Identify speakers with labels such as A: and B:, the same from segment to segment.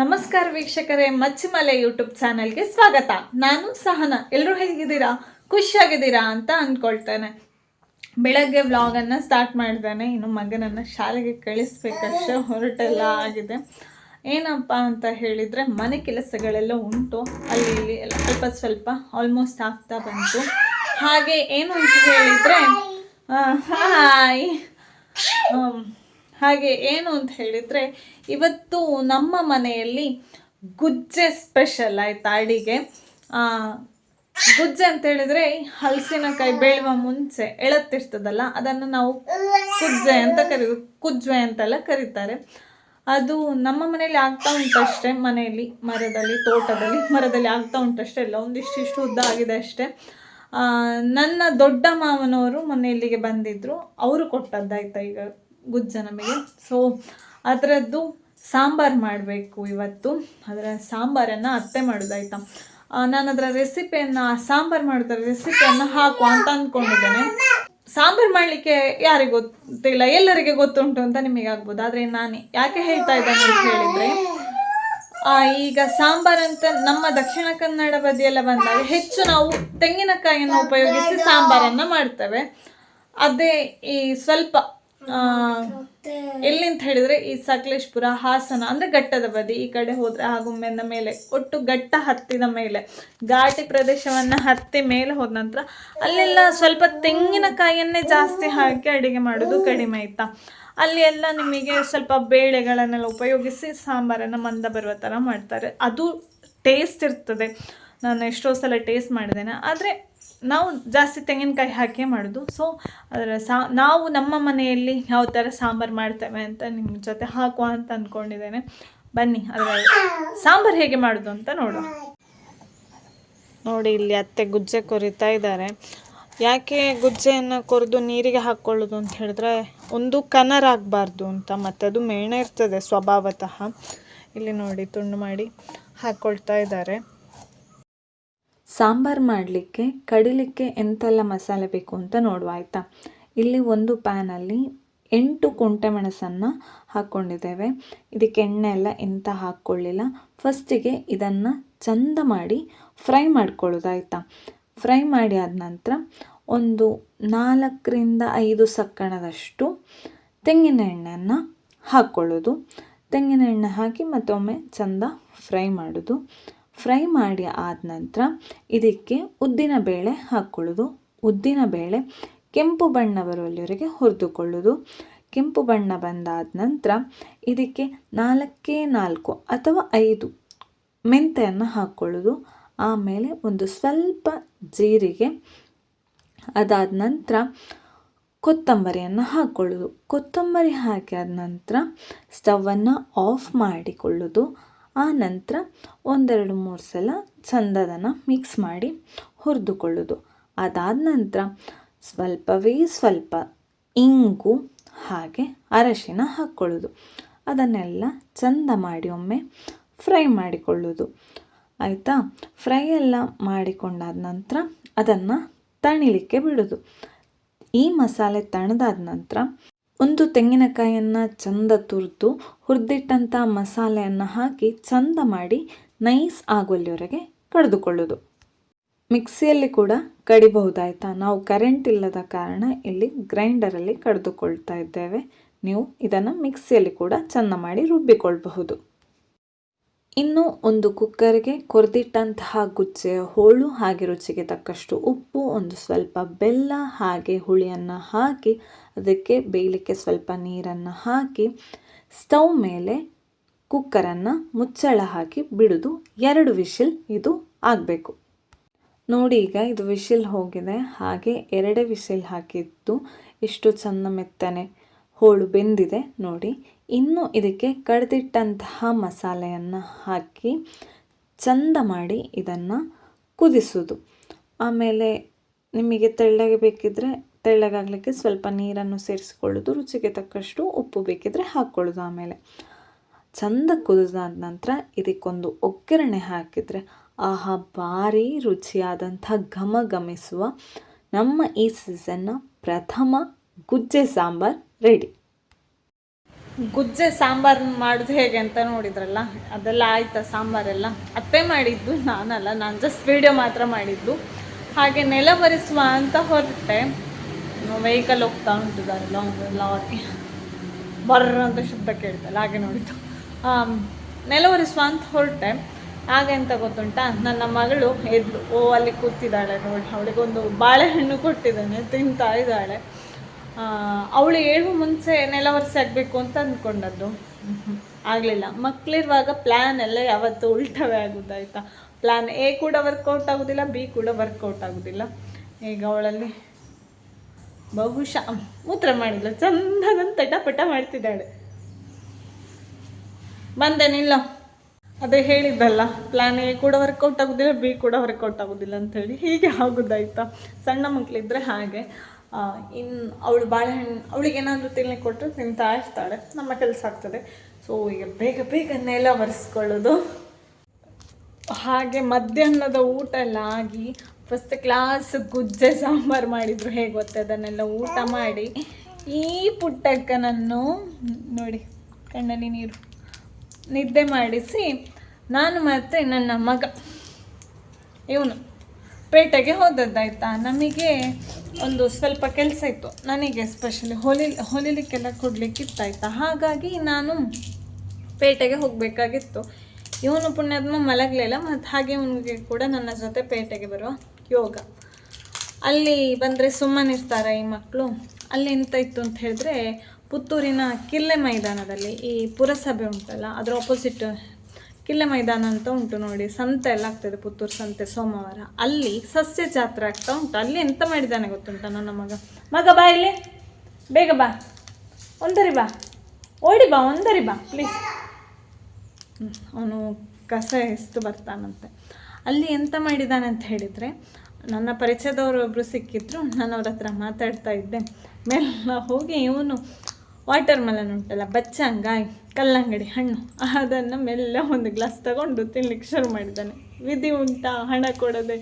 A: ನಮಸ್ಕಾರ ವೀಕ್ಷಕರೇ, ಮಚ್ಚಿಮಲೆ ಯೂಟ್ಯೂಬ್ ಚಾನೆಲ್ಗೆ ಸ್ವಾಗತ. ನಾನು ಸಹನ. ಎಲ್ಲರೂ ಹೇಗಿದ್ದೀರಾ? ಖುಷಿಯಾಗಿದ್ದೀರಾ ಅಂತ ಅಂದ್ಕೊಳ್ತೇನೆ. ಬೆಳಗ್ಗೆ ವ್ಲಾಗನ್ನು ಸ್ಟಾರ್ಟ್ ಮಾಡಿದ್ದೇನೆ ಇನ್ನು ಮಗನನ್ನು ಶಾಲೆಗೆ ಕಳಿಸ್ಬೇಕಷ್ಟೇ ಹೊರಟೆಲ್ಲ ಆಗಿದೆ. ಏನಪ್ಪ ಅಂತ ಹೇಳಿದರೆ, ಮನೆ ಕೆಲಸಗಳೆಲ್ಲ ಉಂಟು. ಅಲ್ಲಿ ಇಲ್ಲಿ ಎಲ್ಲ ಸ್ವಲ್ಪ ಸ್ವಲ್ಪ ಆಲ್ಮೋಸ್ಟ್ ಆಗ್ತಾ ಬಂತು. ಹಾಗೆ ಏನು ಅಂತ ಹೇಳಿದರೆ ಹಾಯ್ ಹಾಗೆ ಏನು ಅಂತ ಹೇಳಿದರೆ, ಇವತ್ತು ನಮ್ಮ ಮನೆಯಲ್ಲಿ ಗುಜ್ಜೆ ಸ್ಪೆಷಲ್ ಆಯಿತಾ ಅಡಿಗೆ? ಗುಜ್ಜೆ ಅಂತ ಹೇಳಿದ್ರೆ ಹಲಸಿನಕಾಯಿ ಬೇಳುವ ಮುಂಚೆ ಎಳತ್ತಿರ್ತದಲ್ಲ, ಅದನ್ನು ನಾವು ಕುಜ್ಜೆ ಅಂತ ಕರಿ ಕುಜ್ವೆ ಅಂತೆಲ್ಲ ಕರೀತಾರೆ. ಅದು ನಮ್ಮ ಮನೆಯಲ್ಲಿ ಆಗ್ತಾ ಉಂಟಷ್ಟೇ ಮನೆಯಲ್ಲಿ ಮರದಲ್ಲಿ, ತೋಟದಲ್ಲಿ ಮರದಲ್ಲಿ ಆಗ್ತಾ ಉಂಟಷ್ಟೇ ಎಲ್ಲ ಒಂದಿಷ್ಟಿಷ್ಟು ಉದ್ದ ಆಗಿದೆ ಅಷ್ಟೇ. ನನ್ನ ದೊಡ್ಡ ಮಾವನವರು ಮನೆಯಲ್ಲಿಗೆ ಬಂದಿದ್ರು, ಅವರು ಕೊಟ್ಟದ್ದಾಯ್ತಾ ಈಗ? ಗುಜ್ಜ ನಮಗೆ. ಸೊ ಅದರದ್ದು ಸಾಂಬಾರು ಮಾಡಬೇಕು ಇವತ್ತು. ಅದರ ಸಾಂಬಾರನ್ನು ಅತ್ತೆ ಮಾಡೋದಾಯ್ತಾ? ನಾನು ಅದರ ರೆಸಿಪಿಯನ್ನು, ಸಾಂಬಾರು ಮಾಡೋದರ ರೆಸಿಪಿಯನ್ನು ಹಾಕು ಅಂತ ಅಂದ್ಕೊಂಡಿದ್ದೇನೆ. ಸಾಂಬಾರು ಮಾಡಲಿಕ್ಕೆ ಯಾರಿಗೆ ಗೊತ್ತಿಲ್ಲ, ಎಲ್ಲರಿಗೆ ಗೊತ್ತುಂಟು ಅಂತ ನಿಮಗೆ ಆಗ್ಬೋದು. ಆದರೆ ನಾನು ಯಾಕೆ ಹೇಳ್ತಾ ಇದ್ದೇನೆ ಅಂತ ಹೇಳಿದರೆ ಈಗ ಸಾಂಬಾರ್ ಅಂತ ನಮ್ಮ ದಕ್ಷಿಣ ಕನ್ನಡ ಬದಿಯೆಲ್ಲ ಬಂದಾಗ ಹೆಚ್ಚು ನಾವು ತೆಂಗಿನಕಾಯಿಯನ್ನು ಉಪಯೋಗಿಸಿ ಸಾಂಬಾರನ್ನು ಮಾಡ್ತೇವೆ. ಅದೇ ಈ ಸ್ವಲ್ಪ ಆ, ಎಲ್ಲಿಂತ ಹೇಳಿದ್ರೆ ಈ ಸಕಲೇಶ್ಪುರ ಹಾಸನ ಅಂದರೆ ಘಟ್ಟದ ಬದಿ ಈ ಕಡೆ ಹೋದ್ರೆ ಆಗುಂಬೆನ ಮೇಲೆ ಒಟ್ಟು ಘಟ್ಟ ಹತ್ತಿದ ಮೇಲೆ ಘಾಟಿ ಪ್ರದೇಶವನ್ನ ಹತ್ತಿ ಮೇಲೆ ಹೋದ ನಂತರ ಅಲ್ಲೆಲ್ಲ ಸ್ವಲ್ಪ ತೆಂಗಿನಕಾಯಿಯನ್ನೇ ಜಾಸ್ತಿ ಹಾಕಿ ಅಡಿಗೆ ಮಾಡೋದು ಕಡಿಮೆ ಆಯ್ತಾ? ಅಲ್ಲಿ ಎಲ್ಲ ನಿಮಗೆ ಸ್ವಲ್ಪ ಬೇಳೆಗಳನ್ನೆಲ್ಲ ಉಪಯೋಗಿಸಿ ಸಾಂಬಾರನ್ನು ಮಂದ ಬರುವ ಥರ ಮಾಡ್ತಾರೆ. ಅದು ಟೇಸ್ಟ್ ಇರ್ತದೆ. ನಾನು ಎಷ್ಟೋ ಸಲ ಟೇಸ್ಟ್ ಮಾಡಿದ್ದೇನೆ. ಆದರೆ ನಾವು ಜಾಸ್ತಿ ತೆಂಗಿನಕಾಯಿ ಹಾಕಿ ಮಾಡೋದು. ಸೊ ಅದರ ಸಾ, ನಾವು ನಮ್ಮ ಮನೆಯಲ್ಲಿ ಯಾವ ಥರ ಸಾಂಬಾರು ಮಾಡ್ತೇವೆ ಅಂತ ನಿಮ್ಮ ಜೊತೆ ಹಾಕುವ ಅಂತ ಅಂದ್ಕೊಂಡಿದ್ದೇನೆ ಬನ್ನಿ ಅದರ ಸಾಂಬಾರು ಹೇಗೆ ಮಾಡೋದು ಅಂತ ನೋಡುವ. ನೋಡಿ, ಇಲ್ಲಿ ಅತ್ತೆ ಗುಜ್ಜೆ ಕೊರಿತಾ ಇದ್ದಾರೆ. ಯಾಕೆ ಗುಜ್ಜೆಯನ್ನು ಕೊರೆದು ನೀರಿಗೆ ಹಾಕ್ಕೊಳ್ಳೋದು ಅಂತ ಹೇಳಿದ್ರೆ, ಒಂದು ಕನರಾಗಬಾರ್ದು ಅಂತ, ಮತ್ತು ಅದು ಮೇಣ ಇರ್ತದೆ ಸ್ವಭಾವತಃ. ಇಲ್ಲಿ ನೋಡಿ, ತುಂಡು ಮಾಡಿ ಹಾಕ್ಕೊಳ್ತಾ ಇದ್ದಾರೆ. ಸಾಂಬಾರು ಮಾಡಲಿಕ್ಕೆ, ಕಡಿಲಿಕ್ಕೆ ಎಂತೆಲ್ಲ ಮಸಾಲೆ ಬೇಕು ಅಂತ ನೋಡುವ, ಆಯಿತಾ? ಇಲ್ಲಿ ಒಂದು ಪ್ಯಾನಲ್ಲಿ ಎಂಟು ಕುಂಟೆ ಮೆಣಸನ್ನು ಹಾಕ್ಕೊಂಡಿದ್ದೇವೆ ಇದಕ್ಕೆ ಎಣ್ಣೆ ಎಲ್ಲ ಎಂತ ಹಾಕ್ಕೊಳ್ಳಿಲ್ಲ. ಫಸ್ಟಿಗೆ ಇದನ್ನು ಚಂದ ಮಾಡಿ ಫ್ರೈ ಮಾಡ್ಕೊಳ್ಳೋದಾಯ್ತಾ ಫ್ರೈ ಮಾಡಿ ಆದ ನಂತರ ಒಂದು ನಾಲ್ಕರಿಂದ ಐದು ಸಕ್ಕಣದಷ್ಟು ತೆಂಗಿನ ಎಣ್ಣೆಯನ್ನು ಹಾಕ್ಕೊಳ್ಳೋದು. ತೆಂಗಿನ ಎಣ್ಣೆ ಹಾಕಿ ಮತ್ತೊಮ್ಮೆ ಚಂದ ಫ್ರೈ ಮಾಡೋದು. ಫ್ರೈ ಮಾಡಿ ಆದ ನಂತರ ಇದಕ್ಕೆ ಉದ್ದಿನ ಬೇಳೆ ಹಾಕ್ಕೊಳ್ಳೋದು ಉದ್ದಿನ ಬೇಳೆ ಕೆಂಪು ಬಣ್ಣ ಬರುವಲ್ಲಿವರೆಗೆ ಹುರಿದುಕೊಳ್ಳೋದು ಕೆಂಪು ಬಣ್ಣ ಬಂದಾದ ನಂತರ ಇದಕ್ಕೆ ನಾಲ್ಕೇ ನಾಲ್ಕು ಅಥವಾ ಐದು ಮೆಂತೆಯನ್ನು ಹಾಕ್ಕೊಳ್ಳೋದು ಆಮೇಲೆ ಒಂದು ಸ್ವಲ್ಪ ಜೀರಿಗೆ, ಅದಾದ ನಂತರ ಕೊತ್ತಂಬರಿಯನ್ನು ಹಾಕ್ಕೊಳ್ಳೋದು ಕೊತ್ತಂಬರಿ ಹಾಕಿದ ನಂತರ ಸ್ಟವನ್ನು ಆಫ್ ಮಾಡಿಕೊಳ್ಳೋದು ಆ ನಂತರ ಒಂದೆರಡು ಮೂರು ಸಲ ಚಂದದನ್ನು ಮಿಕ್ಸ್ ಮಾಡಿ ಹುರಿದುಕೊಳ್ಳೋದು. ಅದಾದ ನಂತರ ಸ್ವಲ್ಪವೇ ಸ್ವಲ್ಪ ಇಂಗು ಹಾಗೆ ಅರಶಿನ ಹಾಕ್ಕೊಳ್ಳೋದು ಅದನ್ನೆಲ್ಲ ಚಂದ ಮಾಡಿ ಒಮ್ಮೆ ಫ್ರೈ ಮಾಡಿಕೊಳ್ಳೋದು. ಆಯಿತಾ? ಫ್ರೈ ಎಲ್ಲ ಮಾಡಿಕೊಂಡಾದ ನಂತರ ಅದನ್ನು ತಣಿಲಿಕ್ಕೆ ಬಿಡೋದು. ಈ ಮಸಾಲೆ ತಣದಾದ ನಂತರ ಒಂದು ತೆಂಗಿನಕಾಯಿಯನ್ನು ಚಂದ ತುರಿದು ಹುರಿದಿಟ್ಟಂಥ ಮಸಾಲೆಯನ್ನು ಹಾಕಿ ಚಂದ ಮಾಡಿ ನೈಸ್ ಆಗುವಲ್ಲಿವರೆಗೆ ಕಡಿದುಕೊಳ್ಳೋದು. ಮಿಕ್ಸಿಯಲ್ಲಿ ಕೂಡ ಕಡಿಬಹುದಾಯ್ತಾ? ನಾವು ಕರೆಂಟ್ ಇಲ್ಲದ ಕಾರಣ ಇಲ್ಲಿ ಗ್ರೈಂಡರಲ್ಲಿ ಕಡಿದುಕೊಳ್ತಾ ಇದ್ದೇವೆ. ನೀವು ಇದನ್ನು ಮಿಕ್ಸಿಯಲ್ಲಿ ಕೂಡ ಚಂದ ಮಾಡಿ ರುಬ್ಬಿಕೊಳ್ಳಬಹುದು ಇನ್ನು ಒಂದು ಕುಕ್ಕರ್ಗೆ ಕೊರೆದಿಟ್ಟಂತಹ ಗುಚ್ಚೆಯ ಹೋಳು ಹಾಗೆ ರುಚಿಗೆ ತಕ್ಕಷ್ಟು ಉಪ್ಪು, ಒಂದು ಸ್ವಲ್ಪ ಬೆಲ್ಲ, ಹಾಗೆ ಹುಳಿಯನ್ನು ಹಾಕಿ ಅದಕ್ಕೆ ಬೇಯಲಿಕ್ಕೆ ಸ್ವಲ್ಪ ನೀರನ್ನು ಹಾಕಿ ಸ್ಟವ್ ಮೇಲೆ ಕುಕ್ಕರನ್ನು ಮುಚ್ಚಳ ಹಾಕಿ ಬಿಡೋದು. ಎರಡು ವಿಶಿಲ್ ಇದು ಆಗಬೇಕು. ನೋಡಿ ಈಗ ಇದು ವಿಶಿಲ್ ಹೋಗಿದೆ. ಹಾಗೆ ಎರಡೇ ವಿಶಿಲ್ ಹಾಕಿದ್ದು. ಎಷ್ಟು ಚೆಂದ ಮೆತ್ತನೆ ಹೋಳು ಬೆಂದಿದೆ. ನೋಡಿ ಇನ್ನು ಇದಕ್ಕೆ ಕಡ್ದಿಟ್ಟಂತಹ ಮಸಾಲೆಯನ್ನು ಹಾಕಿ ಚಂದ ಮಾಡಿ ಇದನ್ನು ಕುದಿಸೋದು. ಆಮೇಲೆ ನಿಮಗೆ ತೆಳ್ಳಗೆ ಬೇಕಿದ್ದರೆ ತೆಳ್ಳಗಾಗಲಿಕ್ಕೆ ಸ್ವಲ್ಪ ನೀರನ್ನು ಸೇರಿಸಿಕೊಳ್ಳೋದು, ರುಚಿಗೆ ತಕ್ಕಷ್ಟು ಉಪ್ಪು ಬೇಕಿದ್ದರೆ ಹಾಕ್ಕೊಳ್ಳೋದು ಆಮೇಲೆ. ಚಂದ ಕುದಿದಾದ ನಂತರ ಇದಕ್ಕೊಂದು ಒಗ್ಗರಣೆ ಹಾಕಿದರೆ ಆಹಾ, ಭಾರಿ ರುಚಿಯಾದಂಥ ಘಮ ಘಮಿಸುವ ನಮ್ಮ ಈ ಸೀಸನ್ನ ಪ್ರಥಮ ಗುಜ್ಜೆ ಸಾಂಬಾರ್ ರೆಡಿ ಗುಜ್ಜೆ ಸಾಂಬಾರು ಮಾಡೋದು ಹೇಗೆ ಅಂತ ನೋಡಿದ್ರಲ್ಲ, ಅದೆಲ್ಲ ಆಯ್ತಾ ಸಾಂಬಾರೆಲ್ಲ? ಅತ್ತೆ ಮಾಡಿದ್ದು, ನಾನಲ್ಲ, ನಾನು ಜಸ್ಟ್ ವೀಡಿಯೋ ಮಾತ್ರ ಮಾಡಿದ್ದು. ಹಾಗೆ ನೆಲ ಬರೆಸುವ ಅಂತ ಹೊರಟೆ. ವೆಹಿಕಲ್ ಹೋಗ್ತಾ ಉಂಟು ಲಾಂಗ್ ಲಾರಿ ಬರ್ರ ಅಂತ ಶಬ್ದ ಕೇಳ್ತಲ್ಲ, ಹಾಗೆ ನೋಡಿದ್ದು. ನೆಲ ಒರೆಸುವ ಅಂತ ಹೊರಟೆ. ಹಾಗೆ ಅಂತ ಗೊತ್ತುಂಟಾ, ನನ್ನ ಮಗಳು ಎದ್ದು, ಓ, ಅಲ್ಲಿ ಕೂತಿದ್ದಾಳೆ ನೋಡಿ. ಅವಳಿಗೊಂದು ಬಾಳೆಹಣ್ಣು ಕೊಟ್ಟಿದ್ದಾನೆ, ತಿಂತಾ ಇದ್ದಾಳೆ. ಅವಳು ಹೇಳುವ ಮುಂಚೆ ವರ್ಷ ಆಗಬೇಕು ಅಂತ ಅಂದ್ಕೊಂಡದ್ದು. ಆಗಲಿಲ್ಲ. ಮಕ್ಕಳಿರುವಾಗ ಪ್ಲ್ಯಾನ್ ಎಲ್ಲ ಯಾವತ್ತೂ ಉಲ್ಟವೇ ಆಗೋದಾಯ್ತಾ ಪ್ಲ್ಯಾನ್ ಎ ಕೂಡ ವರ್ಕೌಟ್ ಆಗೋದಿಲ್ಲ ಬಿ ಕೂಡ ವರ್ಕೌಟ್ ಆಗೋದಿಲ್ಲ. ಈಗ ಅವಳಲ್ಲಿ ಬಹುಶಃ ಮೂತ್ರ ಮಾಡಿಲ್ಲ ಚಂದದಂತ ಟಪಟ ಮಾಡ್ತಿದ್ದಾಳೆ. ಬಂದೆ, ನಿಲ್ಲ. ಅದೇ ಹೇಳಿದ್ದಲ್ಲ ಪ್ಲ್ಯಾನ್ ಎ ಕೂಡ ವರ್ಕೌಟ್ ಆಗೋದಿಲ್ಲ ಬಿ ಕೂಡ ವರ್ಕೌಟ್ ಆಗೋದಿಲ್ಲ ಅಂತೇಳಿ ಹೀಗೆ ಆಗೋದಾಯ್ತಾ? ಸಣ್ಣ ಮಕ್ಕಳಿದ್ರೆ ಹಾಗೆ. ಇನ್ನು ಅವಳು ಬಾಳೆಹಣ್ಣು ಅವಳಿಗೆ ಏನಾದರೂ ತಿನ್ನಲಿಕ್ಕೆ ಕೊಟ್ಟರು ತಿಂತಾ ಇರ್ತಾಳೆ. ನಮ್ಮ ಕೆಲಸ ಆಗ್ತದೆ. ಸೊ ಈಗ ಬೇಗ ಬೇಗ ನೆಲ ಒರೆಸ್ಕೊಳ್ಳೋದು. ಹಾಗೆ ಮಧ್ಯಾಹ್ನದ ಊಟ ಎಲ್ಲ ಆಗಿ ಫಸ್ಟ್ ಕ್ಲಾಸ್ ಗುಜ್ಜೆ ಸಾಂಬಾರು ಮಾಡಿದ್ರು. ಹೇಗೆ ಗೊತ್ತೆ? ಅದನ್ನೆಲ್ಲ ಊಟ ಮಾಡಿ, ಈ ಪುಟ್ಟಕ್ಕನನ್ನು ನೋಡಿ, ಕಣ್ಣಲ್ಲಿ ನೀರು. ನಿದ್ದೆ ಮಾಡಿಸಿ, ನಾನು ಮತ್ತು ನನ್ನ ಮಗ, ಇವನು. ಪೇಟೆಗೆ ಹೋದದ್ದಾಯ್ತಾ? ನಮಗೆ ಒಂದು ಸ್ವಲ್ಪ ಕೆಲಸ ಇತ್ತು. ನನಗೆ ಎಸ್ಪೆಷಲಿ ಹೊಲಿ, ಹೊಲಿಲಿಕ್ಕೆಲ್ಲ ಕೊಡಲಿಕ್ಕಿತ್ತಾಯ್ತಾ? ಹಾಗಾಗಿ ನಾನು ಪೇಟೆಗೆ ಹೋಗಬೇಕಾಗಿತ್ತು. ಇವನು ಪುಣ್ಯಾತ್ಮ ಮಲಗಲಿಲ್ಲ ಮತ್ತು ಹಾಗೆ ಇವನಿಗೆ ಕೂಡ ನನ್ನ ಜೊತೆ ಪೇಟೆಗೆ ಬರುವ ಯೋಗ. ಅಲ್ಲಿ ಬಂದರೆ ಸುಮ್ಮನಿರ್ತಾರೆ ಈ ಮಕ್ಕಳು ಅಲ್ಲಿ ಎಂತ ಇತ್ತು ಅಂತ ಹೇಳಿದ್ರೆ ಪುತ್ತೂರಿನ ಕಿಲ್ಲೆ ಮೈದಾನದಲ್ಲಿ ಈ ಪುರಸಭೆ ಉಂಟಲ್ಲ, ಅದರ ಆಪೋಸಿಟ್ ಕಿಲ್ಲೆ ಮೈದಾನ ಅಂತ ಉಂಟು ನೋಡಿ, ಸಂತೆ ಎಲ್ಲ ಆಗ್ತದೆ, ಪುತ್ತೂರು ಸಂತೆ, ಸೋಮವಾರ. ಅಲ್ಲಿ ಸಸ್ಯ ಜಾತ್ರೆ ಆಗ್ತಾ ಉಂಟು. ಅಲ್ಲಿ ಎಂತ ಮಾಡಿದ್ದಾನೆ ಗೊತ್ತುಂಟ ನನ್ನ ಮಗ? ಮಗ ಬಾ ಇಲ್ಲಿ. ಬೇಗ ಬಾ. ಒಂದರಿ ಬಾ. ಓಡಿ ಬಾ, ಒಂದರಿ ಬಾ ಪ್ಲೀಸ್ ಅವನು ಕಸ ಎಷ್ಟು ಬರ್ತಾನಂತೆ. ಅಲ್ಲಿ ಎಂತ ಮಾಡಿದ್ದಾನೆ ಅಂತ ಹೇಳಿದರೆ, ನನ್ನ ಪರಿಚಯದವರು ಒಬ್ಬರು ಸಿಕ್ಕಿದ್ರು, ನಾನು ಅವ್ರ ಹತ್ರ ಮಾತಾಡ್ತಾ ಇದ್ದೆ. ಮೇಲೆ ಹೋಗಿ ಇವನು ವಾಟರ್ ಮೆಲನ್ ಉಂಟಲ್ಲ ಬಚ್ಚಂಗ ಕಲ್ಲಂಗಡಿ ಹಣ್ಣು, ಅದನ್ನು ಮೆಲ್ಲ ಒಂದು ಗ್ಲಾಸ್ ತಗೊಂಡು ತಿನ್ಲಿಕ್ಕೆ ಶುರು ಮಾಡಿದ್ದಾನೆ. ವಿಧಿ ಉಂಟಾ, ಹಣ ಕೊಡದೆ,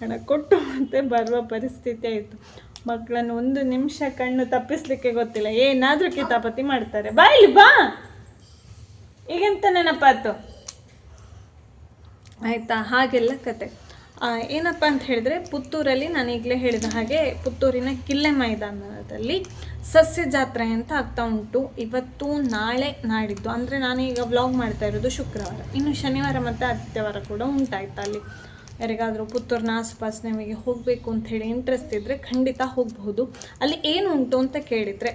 A: ಹಣ ಕೊಟ್ಟು ಮತ್ತೆ ಬರುವ ಪರಿಸ್ಥಿತಿ ಆಯಿತು. ಮಕ್ಕಳನ್ನು ಒಂದು ನಿಮಿಷ ಕಣ್ಣು ತಪ್ಪಿಸ್ಲಿಕ್ಕೆ ಗೊತ್ತಿಲ್ಲ, ಏನಾದರೂ ಕಿತಾಪತಿ ಮಾಡ್ತಾರೆ. ಬಾ ಇಲ್ಲಿ, ಬಾ! ಈಗೆಂತ ನೆನಪಾತು ಆಯಿತಾ, ಹಾಗೆಲ್ಲ ಕತೆ. ಏನಪ್ಪ ಅಂತ ಹೇಳಿದ್ರೆ ಪುತ್ತೂರಲ್ಲಿ ನಾನು ಈಗಲೇ ಹೇಳಿದ ಹಾಗೆ ಪುತ್ತೂರಿನ ಕಿಲ್ಲೆ ಮೈದಾನದಲ್ಲಿ ಸಸ್ಯ ಜಾತ್ರೆ ಅಂತ ಆಗ್ತಾ ಉಂಟು. ಇವತ್ತು ನಾಳೆ ನಾಡಿದ್ದು. ಅಂದರೆ ಈಗ ವ್ಲಾಗ್ ಮಾಡ್ತಾ ಇರೋದು ಶುಕ್ರವಾರ. ಇನ್ನು ಶನಿವಾರ ಮತ್ತು ಆದಿತ್ಯವಾರ ಕೂಡ ಉಂಟಾಯ್ತು ಅಲ್ಲಿ. ಯಾರಿಗಾದರೂ ಪುತ್ತೂರಿನ ಆಸುಪಾಸು ನಿಮಗೆ ಹೋಗಬೇಕು ಅಂತ ಹೇಳಿ ಇಂಟ್ರೆಸ್ಟ್ ಇದ್ದರೆ ಖಂಡಿತ ಹೋಗಬಹುದು. ಅಲ್ಲಿ ಏನು ಉಂಟು ಅಂತ ಕೇಳಿದರೆ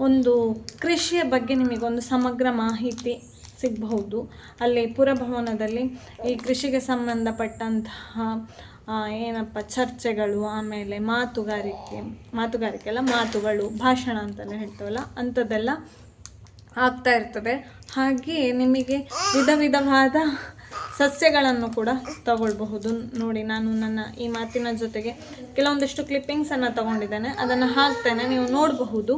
A: ಒಂದು ಕೃಷಿಯ ಬಗ್ಗೆ ನಿಮಗೊಂದು ಸಮಗ್ರ ಮಾಹಿತಿ ಸಿಗಬಹುದು. ಅಲ್ಲಿ ಪುರಭವನದಲ್ಲಿ ಈ ಕೃಷಿಗೆ ಸಂಬಂಧಪಟ್ಟಂತಹ ಏನಪ್ಪ, ಚರ್ಚೆಗಳು, ಆಮೇಲೆ ಮಾತುಗಾರಿಕೆ ಮಾತುಗಾರಿಕೆ ಅಲ್ಲ, ಮಾತುಗಳು, ಭಾಷಣ ಅಂತಲೇ ಹೇಳ್ತೇವಲ್ಲ, ಅಂಥದ್ದೆಲ್ಲ ಆಗ್ತಾ ಇರ್ತದೆ. ಹಾಗೆ ನಿಮಗೆ ವಿಧ ವಿಧವಾದ ಸಸ್ಯಗಳನ್ನು ಕೂಡ ತಗೊಳ್ಬಹುದು. ನೋಡಿ, ನಾನು ನನ್ನ ಈ ಮಾತಿನ ಜೊತೆಗೆ ಕೆಲವೊಂದಿಷ್ಟು ಕ್ಲಿಪ್ಪಿಂಗ್ಸನ್ನು ತಗೊಂಡಿದ್ದೇನೆ. ಅದನ್ನು ಹಾಕ್ತೇನೆ. ನೀವು ನೋಡಬಹುದು.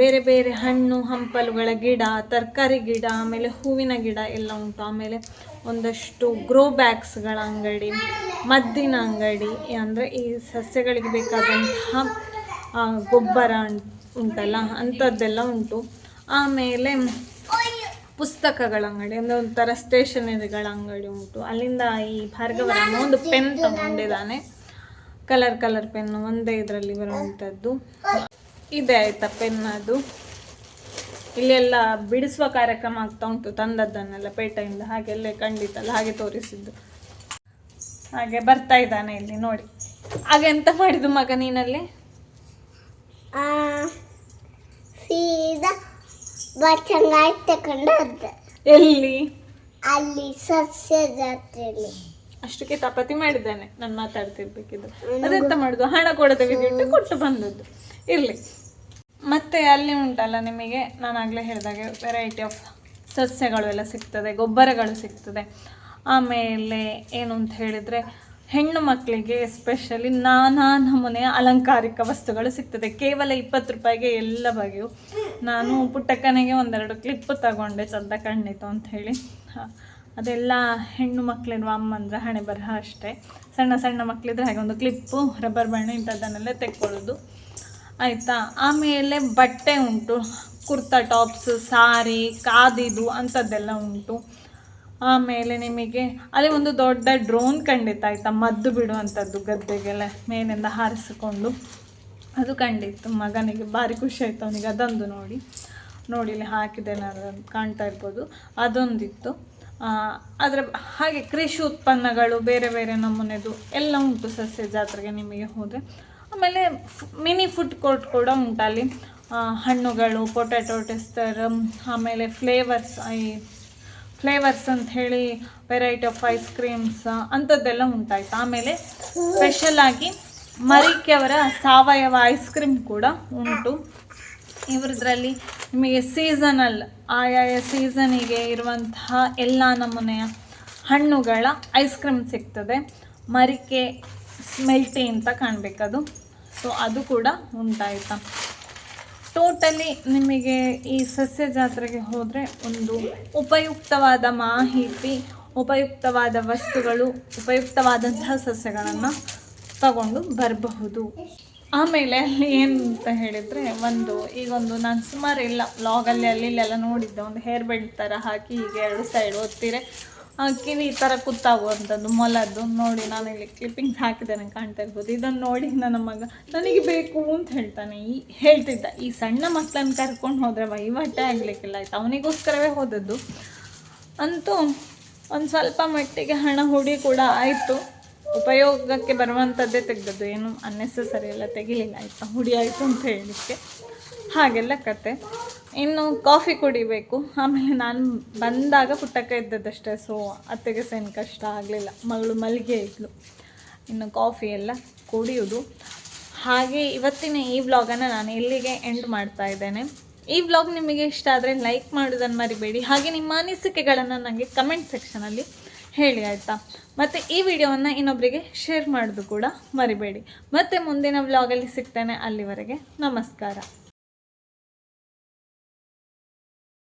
A: ಬೇರೆ ಬೇರೆ ಹಣ್ಣು, ಹಂಪಲುಗಳ ಗಿಡ, ತರಕಾರಿ ಗಿಡ, ಆಮೇಲೆ ಹೂವಿನ ಗಿಡ ಎಲ್ಲ ಉಂಟು. ಆಮೇಲೆ ಒಂದಷ್ಟು ಗ್ರೋ ಬ್ಯಾಗ್ಸ್ಗಳ ಅಂಗಡಿ, ಮದ್ದಿನ ಅಂಗಡಿ, ಅಂದರೆ ಈ ಸಸ್ಯಗಳಿಗೆ ಬೇಕಾದಂತಹ ಗೊಬ್ಬರ ಉಂಟಲ್ಲ, ಅಂಥದ್ದೆಲ್ಲ ಉಂಟು. ಆಮೇಲೆ ಪುಸ್ತಕಗಳ ಅಂಗಡಿ, ಅಂದರೆ ಒಂಥರ ಸ್ಟೇಷನರಿಗಳ ಅಂಗಡಿ ಉಂಟು. ಅಲ್ಲಿಂದ ಈ ಭಾರ್ಗವರಾಮ ಒಂದು ಪೆನ್ ತಗೊಂಡಿದ್ದಾನೆ. ಕಲರ್ ಕಲರ್ ಪೆನ್ನು ಒಂದೇ ಇದರಲ್ಲಿ ಬರುವಂಥದ್ದು. ಇದೆ ಆಯ್ತಾ ಪೆನ್ ಅದು? ಇಲ್ಲೆಲ್ಲ ಬಿಡಿಸುವ ಕಾರ್ಯಕ್ರಮ ಆಗ್ತಾ ಉಂಟು ತಂದದ್ದನ್ನೆಲ್ಲ ಪೇಟೆಯಿಂದ ಹಾಗೆಲ್ಲೇ ಖಂಡಿತ ಅಲ್ಲ ಹಾಗೆ ತೋರಿಸಿದ್ದು. ಹಾಗೆ ಬರ್ತಾ ಇದ್ದಾನೆ ಇಲ್ಲಿ ನೋಡಿ. ಹಾಗೆ ಎಂತ ಮಾಡಿದ್ದು ಮಗ ನೀನಲ್ಲಿ?
B: ಆ, ಸೀದಾ ಬಚ್ಚಂಗಾಯಿ ತಗೊಂಡು
A: ಎಲ್ಲಿ?
B: ಅಲ್ಲಿ ಸಸ್ಯ ಜಾತ್ರೆಯಲ್ಲಿ.
A: ಅಷ್ಟಕ್ಕೆ ತಪತಿ ಮಾಡಿದ್ದಾನೆ ನಾನು ಮಾತಾಡ್ತಿರ್ಬೇಕಿದ್ದು ಅದೆಂತ ಮಾಡುದು? ಹಣ ಕೊಡದೆ ಕೊಟ್ಟು ಬಂದದ್ದು. ಇರ್ಲಿ. ಮತ್ತೆ ಅಲ್ಲಿ ಉಂಟಲ್ಲ ನಿಮಗೆ? ನಾನು ಆಗಲೇ ಹೇಳಿದಾಗೆ ವೆರೈಟಿ ಆಫ್ ಸಸ್ಯಗಳು ಎಲ್ಲ ಸಿಗ್ತದೆ, ಗೊಬ್ಬರಗಳು ಸಿಗ್ತದೆ. ಆಮೇಲೆ ಏನು ಅಂತ ಹೇಳಿದರೆ ಹೆಣ್ಣು ಮಕ್ಕಳಿಗೆ ಎಸ್ಪೆಷಲಿ ನಾನಾ ನಮೂನೆಯ ಅಲಂಕಾರಿಕ ವಸ್ತುಗಳು ಸಿಗ್ತದೆ. ಕೇವಲ ಇಪ್ಪತ್ತು ರೂಪಾಯಿಗೆ ಎಲ್ಲ ಬಗೆಯು. ನಾನು ಪುಟ್ಟಕ್ಕನಿಗೆ ಒಂದೆರಡು ಕ್ಲಿಪ್ ತಗೊಂಡೆ ಚಂದ ಕಣ್ಣಿತು ಅಂತ ಹೇಳಿ. ಅದೆಲ್ಲ ಹೆಣ್ಣು ಮಕ್ಕಳಿರುವ ಅಮ್ಮಂದ್ರ ಹಣೆ ಬರಹ ಅಷ್ಟೇ. ಸಣ್ಣ ಸಣ್ಣ ಮಕ್ಕಳಿದ್ರೆ ಹಾಗೆ ಒಂದು ಕ್ಲಿಪ್ಪು ರಬ್ಬರ್ ಬಣ್ಣ ಇಂಥದ್ದನ್ನೆಲ್ಲ ತೆಕ್ಕೊಳ್ಳೋದು. ಆಯಿತಾ? ಆಮೇಲೆ ಬಟ್ಟೆ ಉಂಟು. ಕುರ್ತಾ ಟಾಪ್ಸ್, ಸಾರಿ, ಕಾದಿದು ಅಂಥದ್ದೆಲ್ಲ ಉಂಟು. ಆಮೇಲೆ ನಿಮಗೆ, ಅಲ್ಲಿ ಒಂದು ದೊಡ್ಡ ಡ್ರೋನ್ ಖಂಡಿತ ಆಯಿತಾ? ಮದ್ದು ಬಿಡುವಂಥದ್ದು ಗದ್ದೆಗೆಲ್ಲ ಮೇಲಿಂದ ಹಾರಿಸಿಕೊಂಡು. ಅದು ಕಂಡಿತ್ತು. ಮಗನಿಗೆ ಭಾರಿ ಖುಷಿ ಆಯಿತು. ಅವನಿಗೆ ಅದೊಂದು ನೋಡಿ. ನೋಡಿ, ಇಲ್ಲಿ ಹಾಕಿದೆ ನಾನು ಕಾಣ್ತಾ ಇರ್ಬೋದು. ಅದೊಂದಿತ್ತು. ಆದರೆ ಹಾಗೆ ಕೃಷಿ ಉತ್ಪನ್ನಗಳು ಬೇರೆ ಬೇರೆ ನಮೂನೆದು ಎಲ್ಲ ಉಂಟು ಸಸ್ಯ ಜಾತ್ರೆಗೆ ನಿಮಗೆ ಹೋದರೆ. ಆಮೇಲೆ ಮಿನಿ ಫುಡ್ ಕೋರ್ಟ್ ಕೂಡ ಉಂಟಲ್ಲಿ. ಹಣ್ಣುಗಳು, ಪೊಟ್ಯಾಟೋ ಟೆಸ್ಟರ್, ಆಮೇಲೆ ಫ್ಲೇವರ್ಸ್, ಈ ಫ್ಲೇವರ್ಸ್ ಅಂತ ಹೇಳಿ ವೆರೈಟಿ ಆಫ್ ಐಸ್ ಕ್ರೀಮ್ಸ್ ಅಂಥದ್ದೆಲ್ಲ ಉಂಟಾಯ್ತು. ಆಮೇಲೆ ಸ್ಪೆಷಲಾಗಿ ಮರಿಕೆಯವರ ಸಾವಯವ ಐಸ್ ಕ್ರೀಮ್ ಕೂಡ ಉಂಟು. ಇವ್ರದ್ರಲ್ಲಿ ನಿಮಗೆ ಸೀಸನಲ್ ಆಯಾಯ ಸೀಸನಿಗೆ ಇರುವಂತಹ ಎಲ್ಲ ನಮೂನೆಯ ಹಣ್ಣುಗಳ ಐಸ್ ಕ್ರೀಮ್ ಸಿಗ್ತದೆ. ಮರಿಕೆ ಸ್ಮೆಲ್ಟಿ ಅಂತ ಕಾಣಬೇಕದು ಸೊ ಅದು ಕೂಡ ಉಂಟಾಯ್ತಾ. ಟೋಟಲಿ ನಿಮಗೆ ಈ ಸಸ್ಯ ಜಾತ್ರೆಗೆ ಹೋದರೆ ಒಂದು ಉಪಯುಕ್ತವಾದ ಮಾಹಿತಿ, ಉಪಯುಕ್ತವಾದ ವಸ್ತುಗಳು, ಉಪಯುಕ್ತವಾದಂತಹ ಸಸ್ಯಗಳನ್ನು ತಗೊಂಡು ಬರಬಹುದು. ಆಮೇಲೆ ಅಲ್ಲಿ ಏನು ಅಂತ ಹೇಳಿದರೆ, ಒಂದು ಈಗೊಂದು ನಾನು ಸುಮಾರು ಇಲ್ಲ ಲಾಗಲ್ಲಿ ಅಲ್ಲಿ ಇಲ್ಲೆಲ್ಲ ನೋಡಿದ್ದೆ. ಒಂದು ಹೇರ್ ಬೆಲ್ಟ್ ಥರ ಹಾಕಿ ಹೀಗೆ ಎರಡು ಸೈಡ್ ಆ ಕಿವಿ ಈ ಥರ ಕುತ್ತಾಗುವಂಥದ್ದು ಮೊಲದ್ದು. ನೋಡಿ, ನಾನು ಇಲ್ಲಿ ಕ್ಲಿಪ್ಪಿಂಗ್ಸ್ ಹಾಕಿದ್ದೇನೆ ಕಾಣ್ತಾ ಇರ್ಬೋದು. ಇದನ್ನು ನೋಡಿ ನನ್ನ ಮಗ, ನನಗೆ ಬೇಕು ಅಂತ ಹೇಳ್ತಾನೆ. ಈ ಹೇಳ್ತಿದ್ದ, ಈ ಸಣ್ಣ ಮಕ್ಕಳನ್ನು ಕರ್ಕೊಂಡು ಹೋದರೆ ವಹಿವಾಟೇ ಆಗಲಿಕ್ಕಿಲ್ಲ ಆಯ್ತು? ಅವನಿಗೋಸ್ಕರವೇ ಹೋದದ್ದು. ಅಂತೂ ಒಂದು ಸ್ವಲ್ಪ ಮಟ್ಟಿಗೆ ಹಣ ಹುಡಿ ಕೂಡ ಆಯಿತು. ಉಪಯೋಗಕ್ಕೆ ಬರುವಂಥದ್ದೇ ತೆಗೆದದ್ದು. ಏನು ಅನ್ನೆಸೆಸರಿ ಎಲ್ಲ ತೆಗಿಲಿಲ್ಲ. ಆಯಿತಾ? ಹುಡಿ ಆಯಿತು ಅಂತ ಹೇಳಲಿಕ್ಕೆ ಹಾಗೆಲ್ಲ ಕತೆ. ಇನ್ನು ಕಾಫಿ ಕುಡಿಬೇಕು. ಆಮೇಲೆ ನಾನು ಬಂದಾಗ ಪುಟ್ಟಕ್ಕ ಇದ್ದದ್ದಷ್ಟೇ ಸೊ ಅತ್ತೆಗೆ ಸಹ ಏನು ಕಷ್ಟ ಆಗಲಿಲ್ಲ. ಮಗಳು ಮಲ್ಲಿಗೆ ಇದ್ಲು. ಇನ್ನು ಕಾಫಿ ಎಲ್ಲ ಕುಡಿಯೋದು. ಹಾಗೆ ಇವತ್ತಿನ ಈ ವ್ಲಾಗನ್ನು ನಾನು ಇಲ್ಲಿಗೆ ಎಂಡ್ ಮಾಡ್ತಾ ಇದ್ದೇನೆ. ಈ ವ್ಲಾಗ್ ನಿಮಗೆ ಇಷ್ಟ ಆದರೆ ಲೈಕ್ ಮಾಡೋದನ್ನು ಮರಿಬೇಡಿ. ಹಾಗೆ ನಿಮ್ಮ ಅನಿಸಿಕೆಗಳನ್ನು ನನಗೆ ಕಮೆಂಟ್ ಸೆಕ್ಷನಲ್ಲಿ ಹೇಳಿ, ಆಯಿತಾ? ಮತ್ತು ಈ ವಿಡಿಯೋವನ್ನು ಇನ್ನೊಬ್ಬರಿಗೆ ಶೇರ್ ಮಾಡೋದು ಕೂಡ ಮರಿಬೇಡಿ. ಮತ್ತು ಮುಂದಿನ ವ್ಲಾಗಲ್ಲಿ ಸಿಗ್ತೇನೆ. ಅಲ್ಲಿವರೆಗೆ ನಮಸ್ಕಾರ.